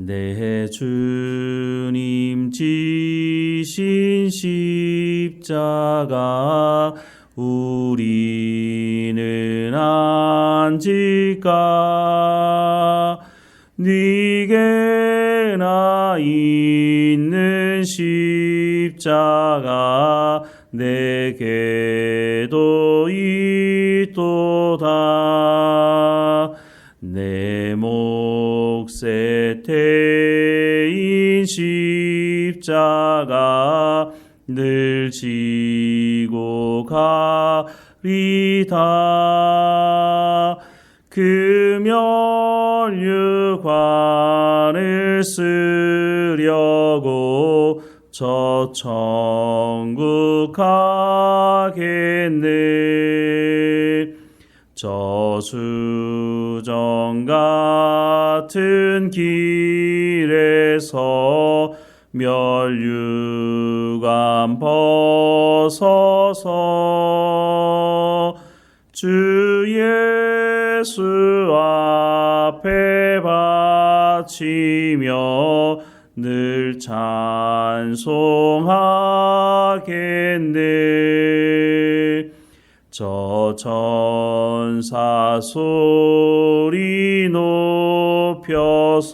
내 주님 지신 십자가 우리는 안질까? 네게 나 있는 십자가 내게도 있도다. 내 몫에 태인 십자가 늘 지고 가리다. 그 면류관을 쓰려고 저 천국 가겠네. 저 수정 같은 길에서 멸류관 벗어서 주 예수 앞에 바치며 늘 찬송하겠네. 저 천사 소리 높여서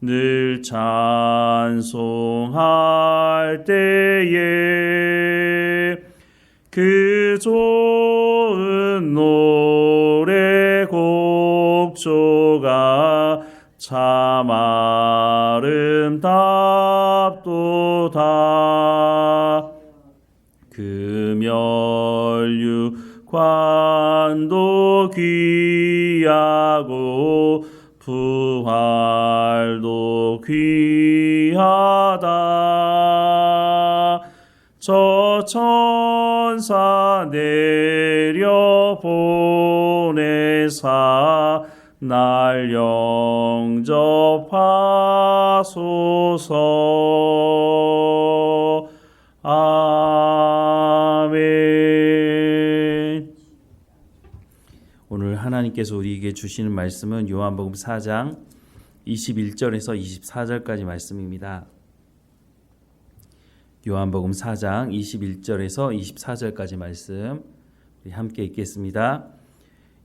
늘 찬송할 때에 그 좋은 노래 곡조가 참 아름답도다. 그 멸류 관도 귀하고 부활도 귀하다. 저 천사 내려 보내사 날 영접하소서 하나님께서 우리에게 주시는 말씀은 요한복음 4장 21절에서 24절까지 말씀입니다. 요한복음 4장 21절에서 24절까지 말씀 우리 함께 읽겠습니다.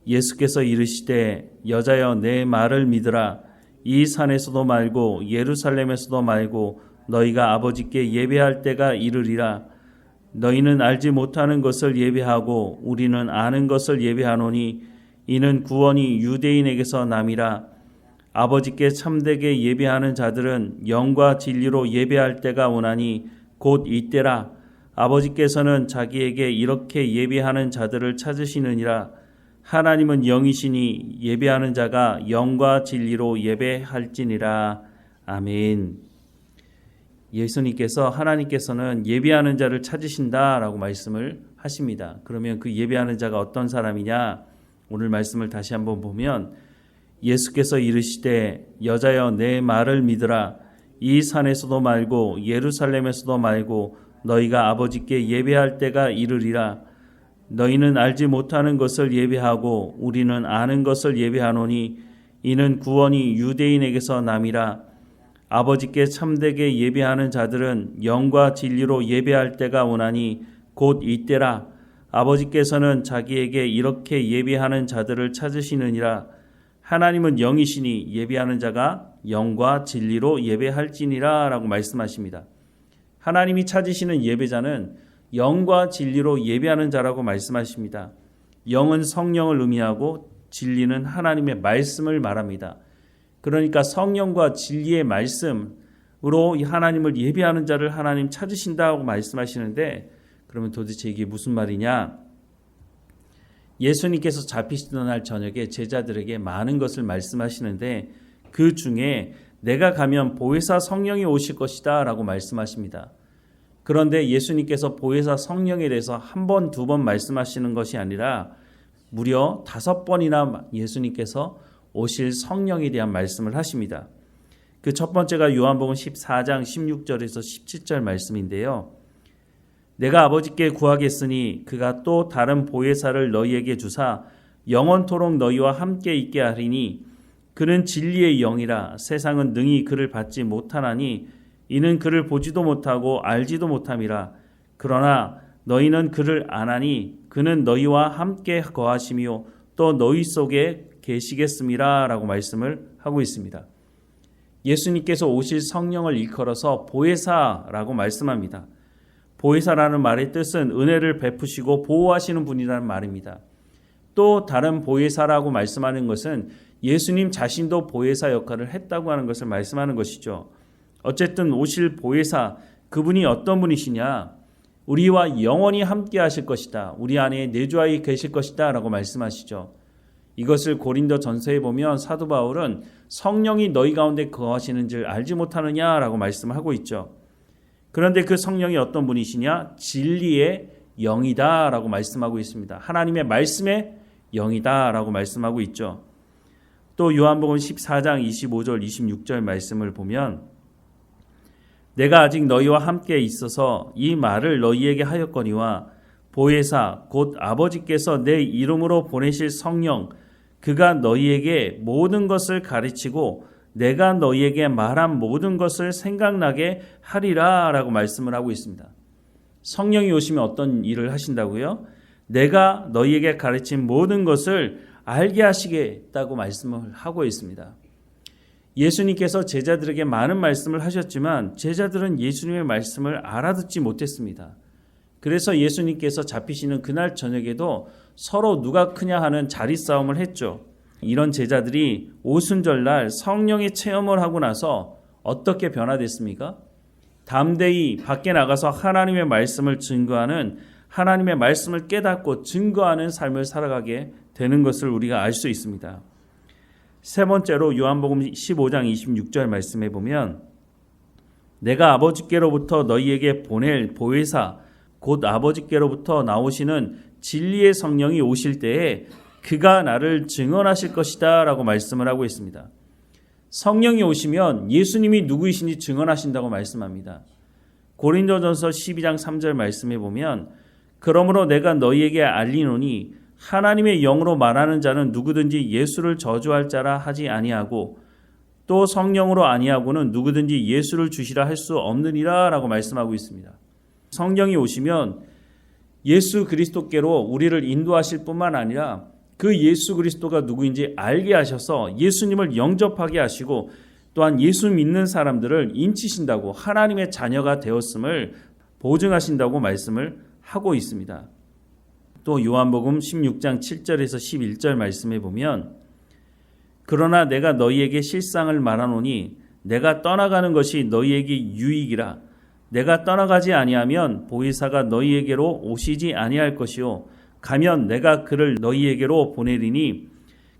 예수께서 이르시되 여자여 내 말을 믿으라 이 산에서도 말고 예루살렘에서도 말고 너희가 아버지께 예배할 때가 이르리라 너희는 알지 못하는 것을 예배하고 우리는 아는 것을 예배하노니 이는 구원이 유대인에게서 남이라 아버지께 참되게 예배하는 자들은 영과 진리로 예배할 때가 오나니 곧 이때라 아버지께서는 자기에게 이렇게 예배하는 자들을 찾으시느니라 하나님은 영이시니 예배하는 자가 영과 진리로 예배할지니라 아멘. 예수님께서 하나님께서는 예배하는 자를 찾으신다라고 말씀을 하십니다. 그러면 그 예배하는 자가 어떤 사람이냐? 오늘 말씀을 다시 한번 보면 예수께서 이르시되 여자여 내 말을 믿으라. 이 산에서도 말고 예루살렘에서도 말고 너희가 아버지께 예배할 때가 이르리라. 너희는 알지 못하는 것을 예배하고 우리는 아는 것을 예배하노니 이는 구원이 유대인에게서 남이라. 아버지께 참되게 예배하는 자들은 영과 진리로 예배할 때가 오나니 곧 이때라 아버지께서는 자기에게 이렇게 예배하는 자들을 찾으시느니라 하나님은 영이시니 예배하는 자가 영과 진리로 예배할지니라 라고 말씀하십니다. 하나님이 찾으시는 예배자는 영과 진리로 예배하는 자라고 말씀하십니다. 영은 성령을 의미하고 진리는 하나님의 말씀을 말합니다. 그러니까 성령과 진리의 말씀으로 하나님을 예배하는 자를 하나님 찾으신다고 말씀하시는데 그러면 도대체 이게 무슨 말이냐? 예수님께서 잡히시던 날 저녁에 제자들에게 많은 것을 말씀하시는데 그 중에 내가 가면 보혜사 성령이 오실 것이다 라고 말씀하십니다. 그런데 예수님께서 보혜사 성령에 대해서 한 번, 두 번 말씀하시는 것이 아니라 무려 다섯 번이나 예수님께서 오실 성령에 대한 말씀을 하십니다. 그 첫 번째가 요한복음 14장 16절에서 17절 말씀인데요. 내가 아버지께 구하겠으니 그가 또 다른 보혜사를 너희에게 주사 영원토록 너희와 함께 있게 하리니 그는 진리의 영이라 세상은 능히 그를 받지 못하나니 이는 그를 보지도 못하고 알지도 못함이라 그러나 너희는 그를 아나니 그는 너희와 함께 거하시며 또 너희 속에 계시겠음이라라고 말씀을 하고 있습니다. 예수님께서 오실 성령을 일컬어서 보혜사라고 말씀합니다. 보혜사라는 말의 뜻은 은혜를 베푸시고 보호하시는 분이라는 말입니다. 또 다른 보혜사라고 말씀하는 것은 예수님 자신도 보혜사 역할을 했다고 하는 것을 말씀하는 것이죠. 어쨌든 오실 보혜사 그분이 어떤 분이시냐? 우리와 영원히 함께 하실 것이다. 우리 안에 내주하에 계실 것이다 라고 말씀하시죠. 이것을 고린도 전서에 보면 사도 바울은 성령이 너희 가운데 거하시는 줄 알지 못하느냐 라고 말씀하고 있죠. 그런데 그 성령이 어떤 분이시냐? 진리의 영이다라고 말씀하고 있습니다. 하나님의 말씀의 영이다라고 말씀하고 있죠. 또 요한복음 14장 25절 26절 말씀을 보면 내가 아직 너희와 함께 있어서 이 말을 너희에게 하였거니와 보혜사 곧 아버지께서 내 이름으로 보내실 성령 그가 너희에게 모든 것을 가르치고 내가 너희에게 말한 모든 것을 생각나게 하리라 라고 말씀을 하고 있습니다. 성령이 오시면 어떤 일을 하신다고요? 내가 너희에게 가르친 모든 것을 알게 하시겠다고 말씀을 하고 있습니다. 예수님께서 제자들에게 많은 말씀을 하셨지만 제자들은 예수님의 말씀을 알아듣지 못했습니다. 그래서 예수님께서 잡히시는 그날 저녁에도 서로 누가 크냐 하는 자리 싸움을 했죠. 이런 제자들이 오순절날 성령의 체험을 하고 나서 어떻게 변화됐습니까? 담대히 밖에 나가서 하나님의 말씀을 증거하는 하나님의 말씀을 깨닫고 증거하는 삶을 살아가게 되는 것을 우리가 알 수 있습니다. 세 번째로 요한복음 15장 26절 말씀해 보면 내가 아버지께로부터 너희에게 보낼 보혜사 곧 아버지께로부터 나오시는 진리의 성령이 오실 때에 그가 나를 증언하실 것이다 라고 말씀을 하고 있습니다. 성령이 오시면 예수님이 누구이신지 증언하신다고 말씀합니다. 고린도전서 12장 3절 말씀해 보면 그러므로 내가 너희에게 알리노니 하나님의 영으로 말하는 자는 누구든지 예수를 저주할 자라 하지 아니하고 또 성령으로 아니하고는 누구든지 예수를 주시라 할 수 없느니라라고 말씀하고 있습니다. 성령이 오시면 예수 그리스도께로 우리를 인도하실 뿐만 아니라 그 예수 그리스도가 누구인지 알게 하셔서 예수님을 영접하게 하시고 또한 예수 믿는 사람들을 인치신다고 하나님의 자녀가 되었음을 보증하신다고 말씀을 하고 있습니다. 또 요한복음 16장 7절에서 11절 말씀에 보면 그러나 내가 너희에게 실상을 말하노니 내가 떠나가는 것이 너희에게 유익이라 내가 떠나가지 아니하면 보혜사가 너희에게로 오시지 아니할 것이요 가면 내가 그를 너희에게로 보내리니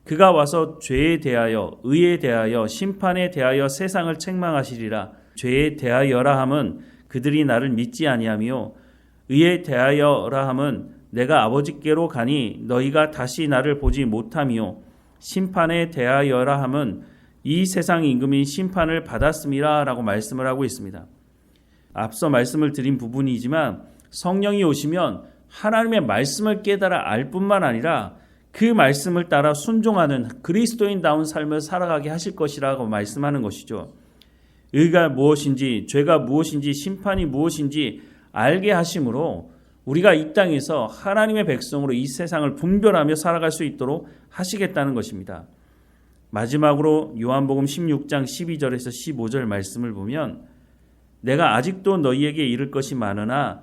그가 와서 죄에 대하여 의에 대하여 심판에 대하여 세상을 책망하시리라. 죄에 대하여라 함은 그들이 나를 믿지 아니하며 의에 대하여라 함은 내가 아버지께로 가니 너희가 다시 나를 보지 못하며 심판에 대하여라 함은 이 세상 임금이 심판을 받았음이라라고 말씀을 하고 있습니다. 앞서 말씀을 드린 부분이지만 성령이 오시면 하나님의 말씀을 깨달아 알 뿐만 아니라 그 말씀을 따라 순종하는 그리스도인다운 삶을 살아가게 하실 것이라고 말씀하는 것이죠. 의가 무엇인지, 죄가 무엇인지, 심판이 무엇인지 알게 하심으로 우리가 이 땅에서 하나님의 백성으로 이 세상을 분별하며 살아갈 수 있도록 하시겠다는 것입니다. 마지막으로 요한복음 16장 12절에서 15절 말씀을 보면 내가 아직도 너희에게 이를 것이 많으나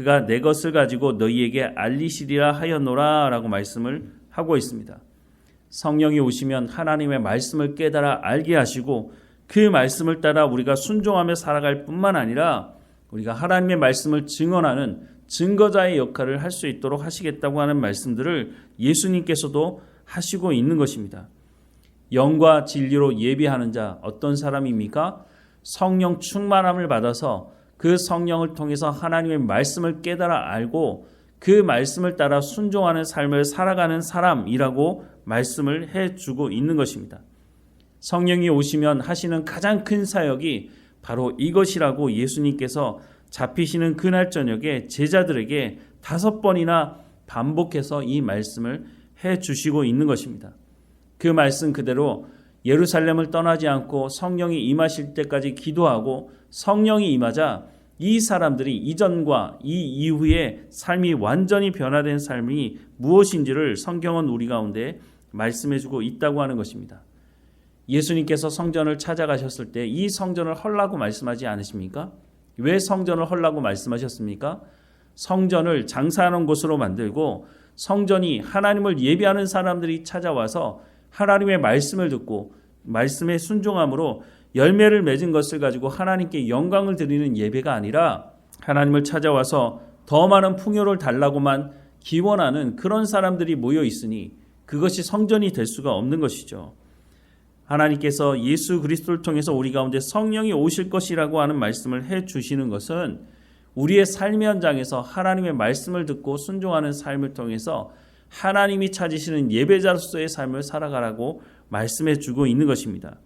그가 내 것을 가지고 너희에게 알리시리라 하였노라라고 말씀을 하고 있습니다. 성령이 오시면 하나님의 말씀을 깨달아 알게 하시고 그 말씀을 따라 우리가 순종하며 살아갈 뿐만 아니라 우리가 하나님의 말씀을 증언하는 증거자의 역할을 할 수 있도록 하시겠다고 하는 말씀들을 예수님께서도 하시고 있는 것입니다. 영과 진리로 예비하는 자 어떤 사람입니까? 성령 충만함을 받아서 그 성령을 통해서 하나님의 말씀을 깨달아 알고 그 말씀을 따라 순종하는 삶을 살아가는 사람이라고 말씀을 해 주고 있는 것입니다. 성령이 오시면 하시는 가장 큰 사역이 바로 이것이라고 예수님께서 잡히시는 그날 저녁에 제자들에게 다섯 번이나 반복해서 이 말씀을 해 주시고 있는 것입니다. 그 말씀 그대로 예루살렘을 떠나지 않고 성령이 임하실 때까지 기도하고 성령이 임하자 이 사람들이 이전과 이 이후의 삶이 완전히 변화된 삶이 무엇인지를 성경은 우리 가운데 말씀해 주고 있다고 하는 것입니다. 예수님께서 성전을 찾아가셨을 때 이 성전을 헐라고 말씀하지 않으십니까? 왜 성전을 헐라고 말씀하셨습니까? 성전을 장사하는 곳으로 만들고 성전이 하나님을 예배하는 사람들이 찾아와서 하나님의 말씀을 듣고 말씀에 순종함으로 열매를 맺은 것을 가지고 하나님께 영광을 드리는 예배가 아니라 하나님을 찾아와서 더 많은 풍요를 달라고만 기원하는 그런 사람들이 모여 있으니 그것이 성전이 될 수가 없는 것이죠. 하나님께서 예수 그리스도를 통해서 우리 가운데 성령이 오실 것이라고 하는 말씀을 해 주시는 것은 우리의 삶의 현장에서 하나님의 말씀을 듣고 순종하는 삶을 통해서 하나님이 찾으시는 예배자로서의 삶을 살아가라고 말씀해 주고 있는 것입니다.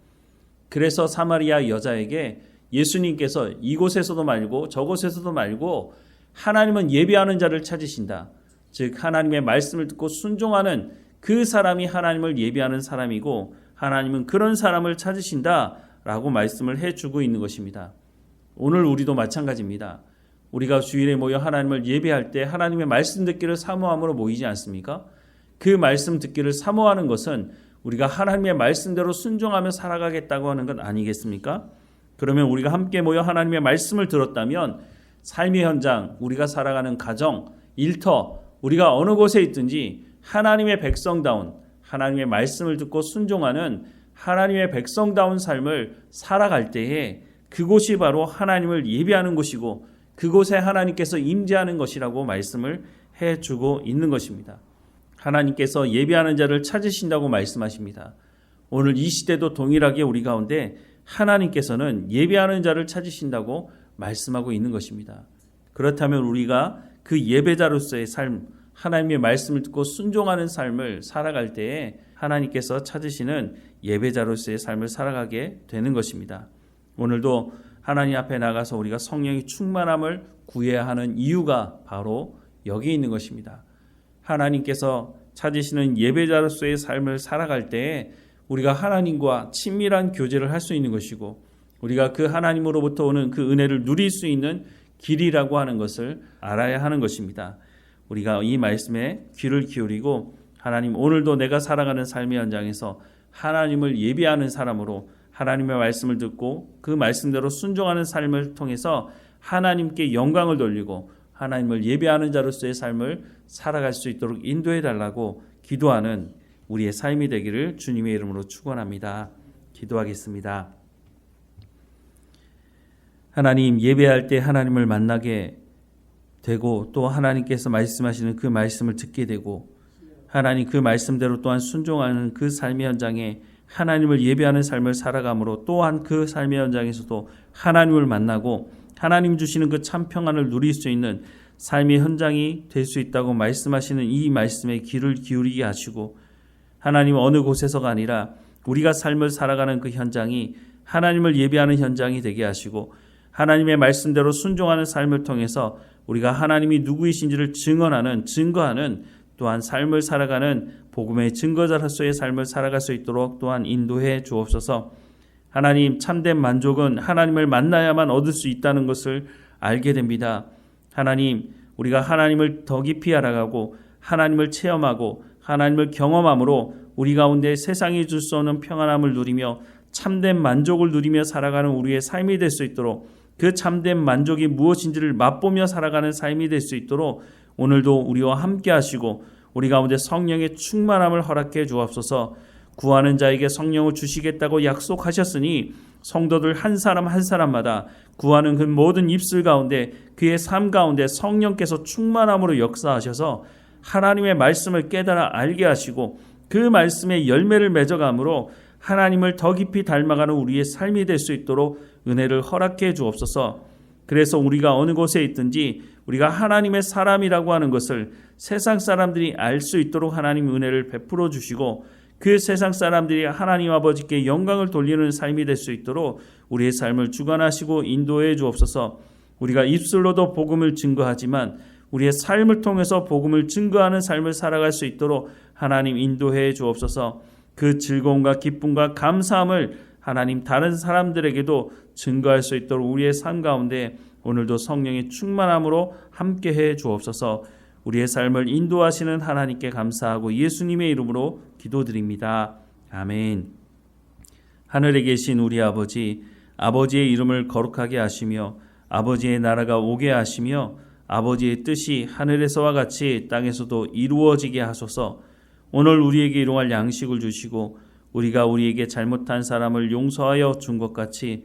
그래서 사마리아 여자에게 예수님께서 이곳에서도 말고 저곳에서도 말고 하나님은 예배하는 자를 찾으신다. 즉 하나님의 말씀을 듣고 순종하는 그 사람이 하나님을 예배하는 사람이고 하나님은 그런 사람을 찾으신다라고 말씀을 해 주고 있는 것입니다. 오늘 우리도 마찬가지입니다. 우리가 주일에 모여 하나님을 예배할 때 하나님의 말씀 듣기를 사모함으로 모이지 않습니까? 그 말씀 듣기를 사모하는 것은 우리가 하나님의 말씀대로 순종하며 살아가겠다고 하는 것 아니겠습니까? 그러면 우리가 함께 모여 하나님의 말씀을 들었다면 삶의 현장, 우리가 살아가는 가정, 일터, 우리가 어느 곳에 있든지 하나님의 백성다운 하나님의 말씀을 듣고 순종하는 하나님의 백성다운 삶을 살아갈 때에 그곳이 바로 하나님을 예배하는 곳이고 그곳에 하나님께서 임재하는 것이라고 말씀을 해 주고 있는 것입니다. 하나님께서 예배하는 자를 찾으신다고 말씀하십니다. 오늘 이 시대도 동일하게 우리 가운데 하나님께서는 예배하는 자를 찾으신다고 말씀하고 있는 것입니다. 그렇다면 우리가 그 예배자로서의 삶, 하나님의 말씀을 듣고 순종하는 삶을 살아갈 때에 하나님께서 찾으시는 예배자로서의 삶을 살아가게 되는 것입니다. 오늘도 하나님 앞에 나가서 우리가 성령의 충만함을 구해야 하는 이유가 바로 여기 있는 것입니다. 하나님께서 찾으시는 예배자로서의 삶을 살아갈 때에 우리가 하나님과 친밀한 교제를 할 수 있는 것이고 우리가 그 하나님으로부터 오는 그 은혜를 누릴 수 있는 길이라고 하는 것을 알아야 하는 것입니다. 우리가 이 말씀에 귀를 기울이고 하나님 오늘도 내가 살아가는 삶의 현장에서 하나님을 예배하는 사람으로 하나님의 말씀을 듣고 그 말씀대로 순종하는 삶을 통해서 하나님께 영광을 돌리고 하나님을 예배하는 자로서의 삶을 살아갈 수 있도록 인도해 달라고 기도하는 우리의 삶이 되기를 주님의 이름으로 축원합니다. 기도하겠습니다. 하나님 예배할 때 하나님을 만나게 되고 또 하나님께서 말씀하시는 그 말씀을 듣게 되고 하나님 그 말씀대로 또한 순종하는 그 삶의 현장에 하나님을 예배하는 삶을 살아감으로 또한 그 삶의 현장에서도 하나님을 만나고 하나님 주시는 그 참 평안을 누릴 수 있는 삶의 현장이 될 수 있다고 말씀하시는 이 말씀에 귀를 기울이게 하시고 하나님 어느 곳에서가 아니라 우리가 삶을 살아가는 그 현장이 하나님을 예배하는 현장이 되게 하시고 하나님의 말씀대로 순종하는 삶을 통해서 우리가 하나님이 누구이신지를 증언하는 증거하는 또한 삶을 살아가는 복음의 증거자로서의 삶을 살아갈 수 있도록 또한 인도해 주옵소서. 하나님 참된 만족은 하나님을 만나야만 얻을 수 있다는 것을 알게 됩니다. 하나님 우리가 하나님을 더 깊이 알아가고 하나님을 체험하고 하나님을 경험함으로 우리 가운데 세상이 줄 수 없는 평안함을 누리며 참된 만족을 누리며 살아가는 우리의 삶이 될 수 있도록 그 참된 만족이 무엇인지를 맛보며 살아가는 삶이 될 수 있도록 오늘도 우리와 함께 하시고 우리 가운데 성령의 충만함을 허락해 주옵소서 구하는 자에게 성령을 주시겠다고 약속하셨으니 성도들 한 사람 한 사람마다 구하는 그 모든 입술 가운데 그의 삶 가운데 성령께서 충만함으로 역사하셔서 하나님의 말씀을 깨달아 알게 하시고 그 말씀의 열매를 맺어감으로 하나님을 더 깊이 닮아가는 우리의 삶이 될 수 있도록 은혜를 허락해 주옵소서. 그래서 우리가 어느 곳에 있든지 우리가 하나님의 사람이라고 하는 것을 세상 사람들이 알 수 있도록 하나님 은혜를 베풀어 주시고 그 세상 사람들이 하나님 아버지께 영광을 돌리는 삶이 될 수 있도록 우리의 삶을 주관하시고 인도해 주옵소서. 우리가 입술로도 복음을 증거하지만 우리의 삶을 통해서 복음을 증거하는 삶을 살아갈 수 있도록 하나님 인도해 주옵소서. 그 즐거움과 기쁨과 감사함을 하나님 다른 사람들에게도 증거할 수 있도록 우리의 삶 가운데 오늘도 성령의 충만함으로 함께 해 주옵소서. 우리의 삶을 인도하시는 하나님께 감사하고 예수님의 이름으로 기도드립니다. 아멘. 하늘에 계신 우리 아버지, 아버지의 이름을 거룩하게 하시며 아버지의 나라가 오게 하시며 아버지의 뜻이 하늘에서와 같이 땅에서도 이루어지게 하소서. 오늘 우리에게 일용할 양식을 주시고 우리가 우리에게 잘못한 사람을 용서하여 준 것 같이